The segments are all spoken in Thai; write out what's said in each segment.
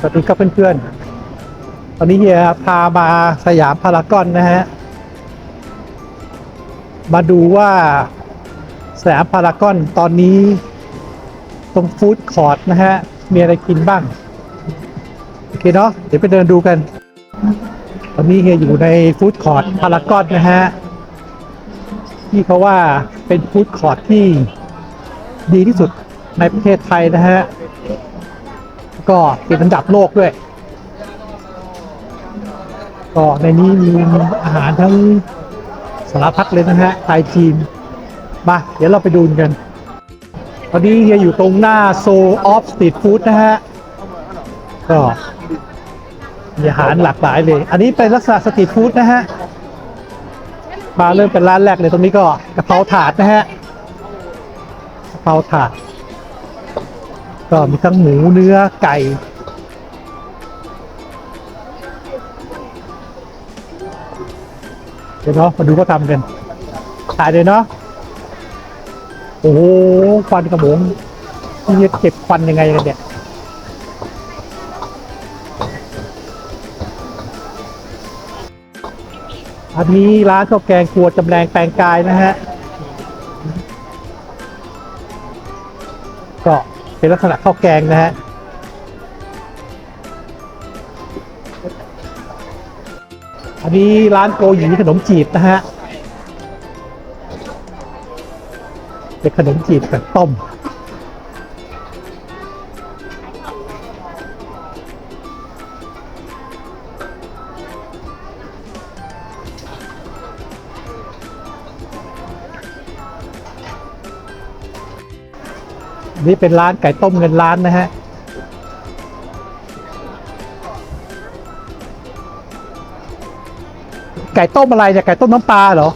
สวัสดีครับเพื่อนๆตอนนี้เฮียพามาสยามพารากอนนะฮะ มาดูว่าสยามพารากอนตอนนี้ตรงฟู้ดคอร์ทนะฮะ มีอะไรกินบ้าง โอเคเนาะเดี๋ยวไปเดินดูกันตอนนี้เฮียอยู่ในฟู้ดคอร์ทพารากอนนะฮะ ที่เขาว่าเป็นฟู้ดคอร์ทที่ดีที่สุดในประเทศไทยนะฮะ ก็ติดอันดับโลกด้วย ก็ในนี้มีอาหารทั้งสารพัดเลยนะฮะไทยจีนมาเดี๋ยวเราไปดูกันตอนนี้เฮียอยู่ตรงหน้าโซออฟสตรีทฟู้ดนะฮะ ก็มีอาหารหลากหลายเลย อันนี้เป็นลักษณะสตรีทฟู้ดนะฮะ มาเริ่มเป็นร้านแรกเลยตรงนี้ก็กะเพราถาดนะฮะกะเพราถาด ก็มีทั้งหมูเนื้อไก่ เดี๋ยวเนาะมาดูก็ทำกันถ่ายเลยเนาะโอ้โหควันกระโมงนี่เก็บควันยังไงกันเนี่ยอันนี้ร้านข้าวแกงครัวจำแรงแปลงกายนะฮะก็ เป็นลักษณะข้าวแกงนะฮะอันนี้ร้านโกหยีขนมจีบนะฮะเป็นขนมจีบแบบต้ม นี่เป็นร้านไก่ต้มเงินล้านนะฮะไก่ต้มอะไรเนี่ยไก่ต้มน้ำปลาเหรอ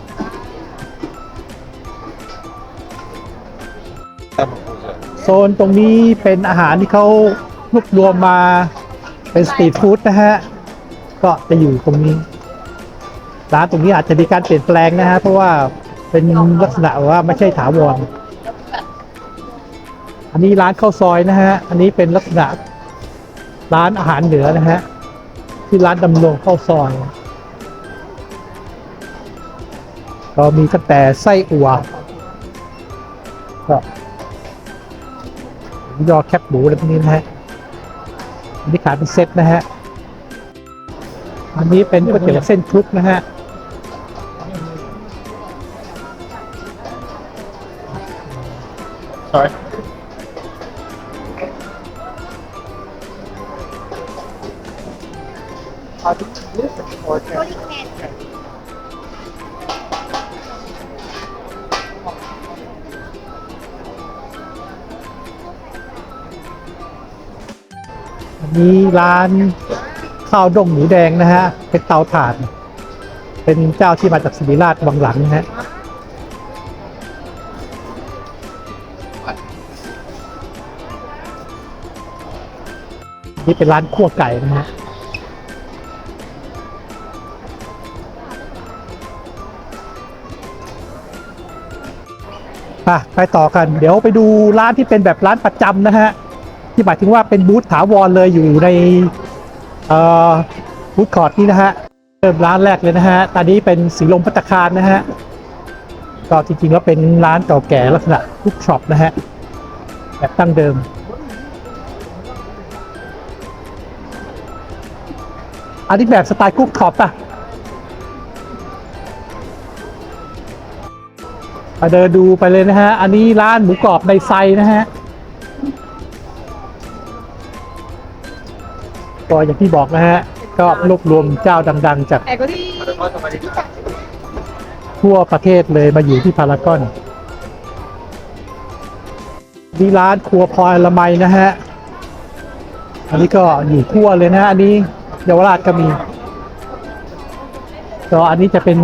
โซนตรงนี้เป็นอาหารที่เขารวบรวมมาเป็นสตรีทฟู้ดนะฮะ ก็จะอยู่ตรงนี้ ร้านตรงนี้อาจจะมีการเปลี่ยนแปลงนะฮะ เพราะว่าเป็นลักษณะว่าไม่ใช่ถาวร อันนี้ร้านข้าวซอยนะฮะ อันนี้เป็นลักษณะร้านอาหารเหนือนะฮะ ที่ร้านดำรงข้าวซอย ก็มีตั้งแต่ไส้อั่วก็ยอแคบหมูอะไรพวกนี้นะฮะอันนี้ขายเป็นเซตนะฮะ อันนี้เป็นก๋วยเตี๋ยวเส้นคลุกนะฮะ Sorry. อันนี้ร้านข้าวดงหมูแดงนะฮะ เป็นเตาถ่าน เป็นเจ้าที่มาจากสิริราชวังหลังนะฮะนี่เป็นร้านคั่วไก่นะฮะ อะไปต่อกัน เดี๋ยวไปดูร้านที่เป็นแบบร้านประจำนะฮะ ที่หมายถึงว่าเป็นบูธถาวรเลยอยู่ในเอ่อบูธคอร์ดนี้นะฮะ เริ่มร้านแรกเลยนะฮะ ตอนนี้เป็นสีลมพัตตาคารนะฮะ ก็จริงๆแล้วเป็นร้านเก่าแก่ลักษณะทุกช็อปนะฮะ แบบตั้งเดิมอันนี้แบบสไตล์คุกท็อปป่ะ เดินดูไปเลยนะฮะ อันนี้ร้านหมูกรอบในไซนะฮะก็อย่างที่บอกนะฮะ ก็รวบรวมเจ้าดัง ๆ จากทั่วประเทศเลยมาอยู่ที่พารากอนนี่ร้านครัวพลอยละไมนะฮะ อันนี้ก็อยู่ทั่วเลยนะฮะ อันนี้เยาวราชก็มี ก็อันนี้จะเป็น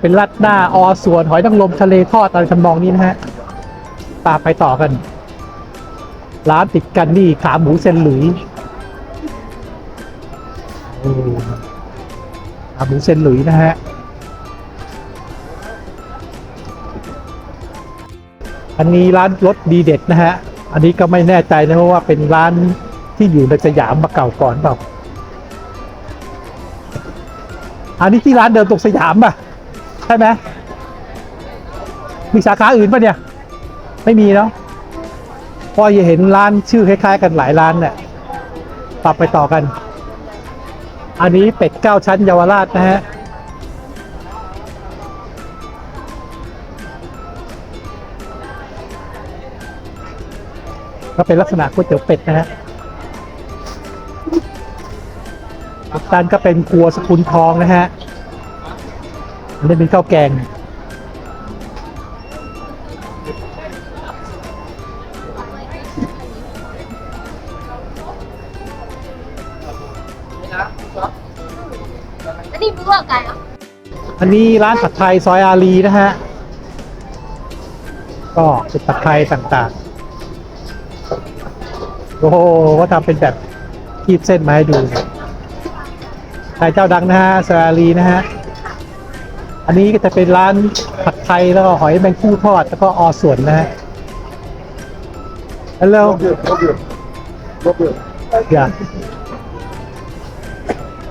เป็นรัดหน้าอส่วนหอยนางรมทะเลทอดอะไรทำนองนี้นะฮะตามไปต่อกัน ร้านติดกันนี่ขาหมูเซนหลุยขาหมูเซนหลุยนะฮะอันนี้ร้านรสดีเด็ดนะฮะ อันนี้ก็ไม่แน่ใจนะเพราะว่าเป็นร้านที่อยู่ในสยามมาเก่าก่อนเปล่า อันนี้ที่ร้านเดิมตรงสยามป่ะ ใช่ไหมมีสาขาอื่นป่ะเนี่ย ไม่มีเนาะพอจะเห็นร้านชื่อคล้ายๆ กันหลายร้านเนี่ยปรับไปต่อกัน อันนี้เป็ดเก้าชั้นเยาวราชนะฮะก็เป็นลักษณะก๋วยเตี๋ยวเป็ดนะฮะ ด้านก็เป็นครัวสกุลทองนะฮะอันนี้เป็นข้าวแกง อันนี้มึงว่าไงอะอันนี้ร้านผัดไทยซอยอารีนะฮะ ก็เป็นผัดไทยต่างๆ โอ้โหก็ทำเป็นแบบคีบเส้นมาให้ดูไทย เจ้าดังนะฮะซอยอารีนะฮะ อันนี้ก็จะเป็นร้านผัดไทยแล้วก็หอยแมงคู่ทอดแล้วก็อส่วนนะฮะฮัลโหลอย่า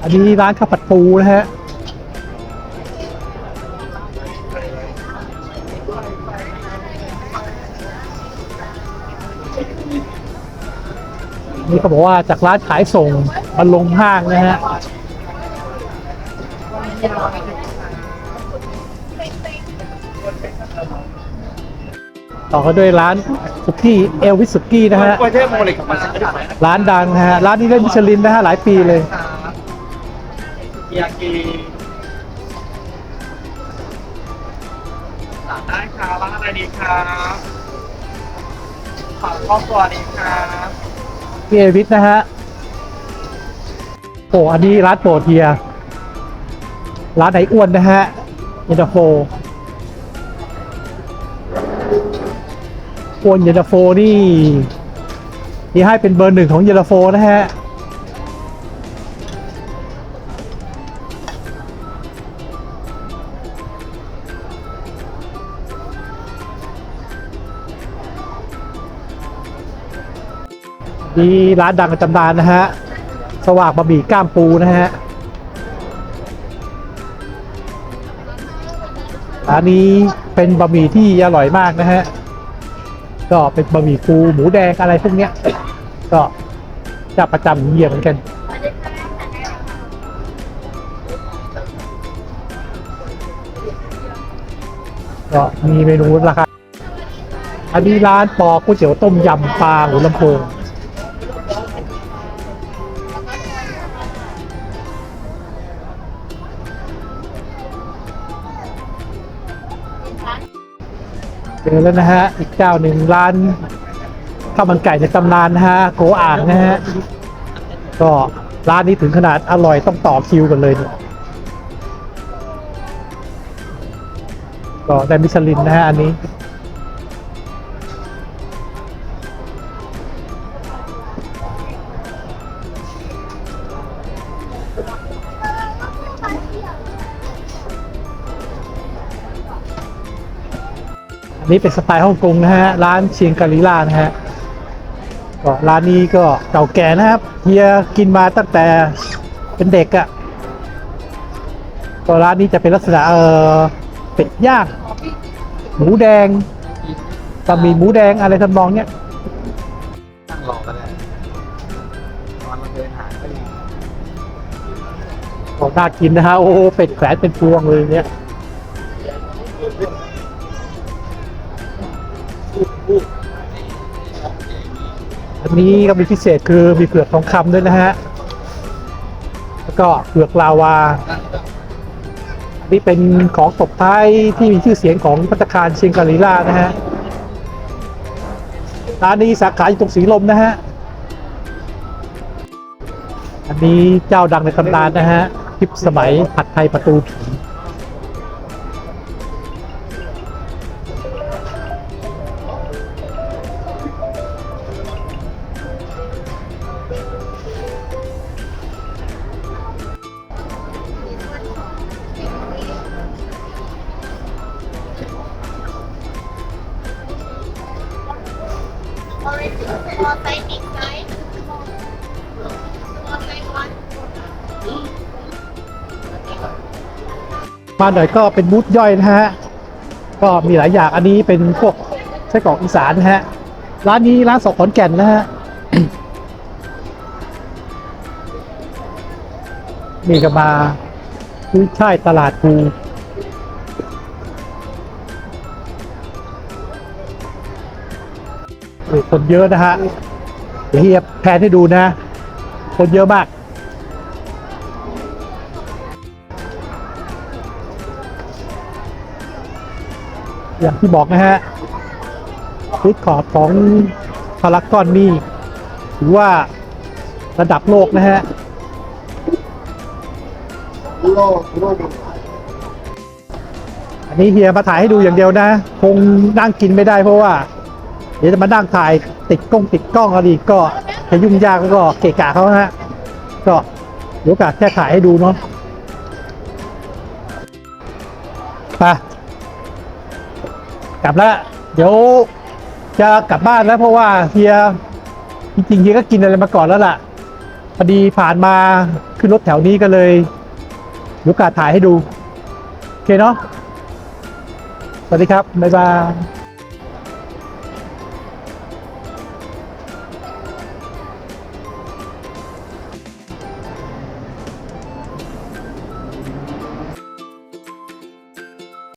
อันนี้ร้านข้าวผัดปูนะฮะ นี่เขาบอกว่าจากร้านขายส่งมาลงห้างนะฮะ ต่อกันด้วยร้านสุกี้เอลวิสสุกี้นะฮะกล้วยเทพโมเลกกับมันสักนิดหน่อยนะร้านดังนะฮะร้านนี้ได้มิชลินนะฮะหลายปีเลยยากิสั่งได้ครับร้านอะไรดีครับขอครอบครัวดีครับพี่เอวิทนะฮะโอ้อันนี้ร้านโปรดเฮีย ร้านไหนอ้วนนะฮะเย็นตาโฟอ้วนเย็นตาโฟนี่ที่ให้เป็นเบอร์หนึ่งของเย็นตาโฟนะฮะนี่ร้านดังประจำดานนะฮะ สว่างบะหมี่ก้ามปูนะฮะ ร้านนี้เป็นบะหมี่ที่อร่อยมากนะฮะ ก็เป็นบะหมี่ปูหมูแดงอะไรพวกเนี้ย ก็จะประจำเยี่ยมเหมือนกัน ก็มีเมนูราคาอันนี้ร้านปอก๋วยเตี๋ยวต้มยำปลาหัวลำโพง จอแล้วนะฮะ อีกเจ้าหนึ่งร้านข้าวมันไก่ในตำนานนะฮะโกอ่างนะฮะ ก็ร้านนี้ถึงขนาดอร่อยต้องต่อคิวกันเลยเนี่ยก็ได้มิชลินนะฮะอันนี้ นนี้เป็นสไตล์ฮ่องกงนะฮะ ร้านเชียงการีล่านะฮะก็ร้านนี้ก็เก่าแก่นะครับเฮียกินมาตั้งแต่เป็นเด็กอะ่ะก็ร้านนี้จะเป็นลักษณะเออเป็ดย่างหมูแดงบะหมี่หมูแดงอะไรทำนองเนี้ยนั่งรอก็ได้ตอนเราเดินหาก็ดีก็น่ากินนะฮะโอ้โหเป็ดแขวนเป็นพวงเลยเนี่ย อันนี้ก็มีพิเศษคือมีเผือกทองคำด้วยนะฮะ แล้วก็เผือกลาวาอันนี้เป็นของตบท้ายที่มีชื่อเสียงของพัตตาคารเชียงการีลานะฮะ ร้านนี้สาขาอยู่ตรงสีลมนะฮะ อันนี้เจ้าดังในตำนานนะฮะคลิปสมัยผัดไทยประตูผี มาหน่อยก็เป็นบูธย่อยนะฮะ ก็มีหลายอย่างอันนี้เป็นพวกไส้กรอกอีสานนะฮะ ร้านนี้ร้านสองขอนแก่นนะฮะมีก็มากุ้ยช่ายตลาดภูโอ้ยคนเยอะนะฮะเดี๋ยวเฮียแพนให้ดูนะ คนเยอะมาก อย่างที่บอกนะฮะฟุตคอร์ดของพารากอนนี่ถือว่าระดับโลกนะฮะอันนี้เฮียมาถ่ายให้ดูอย่างเดียวนะ คงนั่งกินไม่ได้เพราะว่า เดี๋ยวจะมานั่งถ่ายติดกล้องติดกล้องอะไรก็จะยุ่งยากแล้วก็เกะกะเขาฮะก็เดี๋ยวโอกาสแค่ถ่ายให้ดูเนาะ กลับแล้วเดี๋ยวจะกลับบ้านแล้วเพราะว่าเฮียจริงๆเฮียก็กินอะไรมาก่อนแล้วล่ะพอดีผ่านมาขึ้นรถแถวนี้ก็เลยยวโอกาสถ่ายให้ดู โอเคเนาะสวัสดีครับ บ๊ายบาย